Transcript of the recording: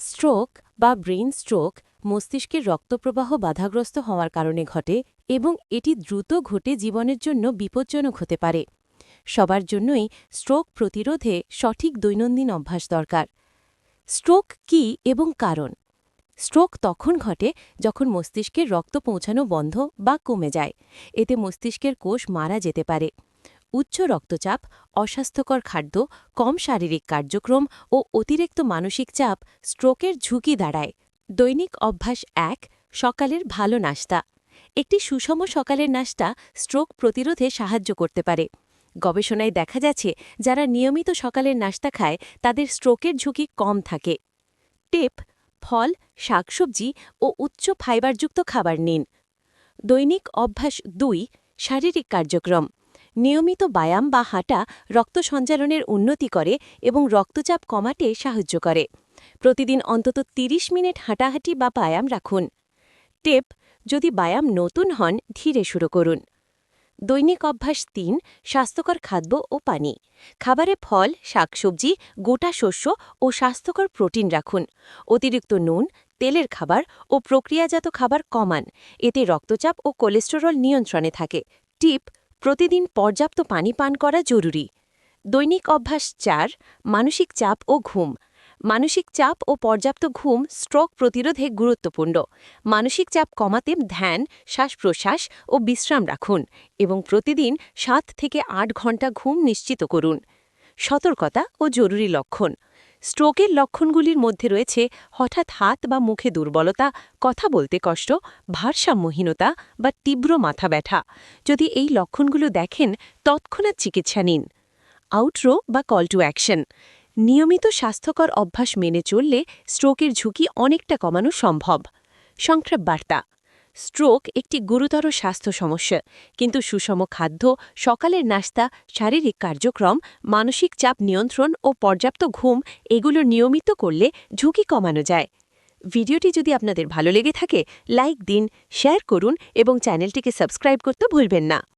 Stroke বা brain stroke মস্তিষ্কের রক্তপ্রবাহ বাধাগ্রস্ত হওয়ার কারণে ঘটে এবং এটি দ্রুত ঘটে জীবনের জন্য বিপজ্জনক হতে পারে। সবার জন্যই স্ট্রোক প্রতিরোধে সঠিক দৈনন্দিন অভ্যাস দরকার। স্ট্রোক কি এবং কারণ? স্ট্রোক তখন ঘটে যখন মস্তিষ্কের রক্ত পৌঁছানো বন্ধ বা কমে যায়। এতে মস্তিষ্কের কোষ মারা যেতে পারে। উচ্চ রক্তচাপ, অস্বাস্থ্যকর খাদ্য, কম শারীরিক কার্যক্রম ও অতিরিক্ত মানসিক চাপ স্ট্রোকের ঝুঁকি দাঁড়ায়। দৈনিক অভ্যাস এক, সকালের ভালো নাস্তা একটি সুষম সকালের নাস্তা স্ট্রোক প্রতিরোধে সাহায্য করতে পারে। গবেষণায় দেখা যাচ্ছে, যারা নিয়মিত সকালের নাস্তা খায়, তাদের স্ট্রোকের ঝুঁকি কম থাকে। টেপ, ফল, শাকসবজি ও উচ্চ ফাইবারযুক্ত খাবার নিন। দৈনিক অভ্যাস দুই, শারীরিক কার্যক্রম। নিয়মিত ব্যায়াম বা হাঁটা রক্ত সঞ্চালনের উন্নতি করে এবং রক্তচাপ কমাতে সাহায্য করে। প্রতিদিন অন্তত ৩০ মিনিট হাঁটাহাঁটি বা ব্যায়াম রাখুন। টেপ, যদি ব্যায়াম নতুন হন, ধীরে শুরু করুন। দৈনিক অভ্যাস তিন, স্বাস্থ্যকর খাদ্য ও পানি। খাবারে ফল, শাকসবজি, গোটা শস্য ও স্বাস্থ্যকর প্রোটিন রাখুন। অতিরিক্ত নুন, তেলের খাবার ও প্রক্রিয়াজাত খাবার কমান। এতে রক্তচাপ ও কোলেস্টেরল নিয়ন্ত্রণে থাকে। টিপ প্রতিদিন পর্যাপ্ত পানি পান করা জরুরি। দৈনিক অভ্যাস চার, মানসিক চাপ ও ঘুম। মানসিক চাপ ও পর্যাপ্ত ঘুম স্ট্রোক প্রতিরোধে গুরুত্বপূর্ণ। মানসিক চাপ কমাতে ধ্যান শ্বাস প্রশ্বাস ও বিশ্রাম রাখুন এবং প্রতিদিন সাত থেকে আট ঘণ্টা ঘুম নিশ্চিত করুন। সতর্কতা ও জরুরি লক্ষণ। স্ট্রোকের লক্ষণগুলির মধ্যে রয়েছে হঠাৎ হাত বা মুখে দুর্বলতা, কথা বলতে কষ্ট, ভারসাম্যহীনতা বা তীব্র মাথা ব্যথা। যদি এই লক্ষণগুলো দেখেন, তৎক্ষণাৎ চিকিৎসা নিন। আউটরো বা কল টু অ্যাকশন। নিয়মিত স্বাস্থ্যকর অভ্যাস মেনে চললে স্ট্রোকের ঝুঁকি অনেকটা কমানো সম্ভব। সংক্ষেপ বার্তা। স্ট্রোক একটি গুরুতর স্বাস্থ্য সমস্যা, কিন্তু সুষম খাদ্য, সকালের নাস্তা, শারীরিক কার্যক্রম, মানসিক চাপ নিয়ন্ত্রণ ও পর্যাপ্ত ঘুম এগুলো নিয়মিত করলে ঝুঁকি কমানো যায়। ভিডিওটি যদি আপনাদের ভালো লেগে থাকে, লাইক দিন, শেয়ার করুন এবং চ্যানেলটিকে সাবস্ক্রাইব করতে ভুলবেন না।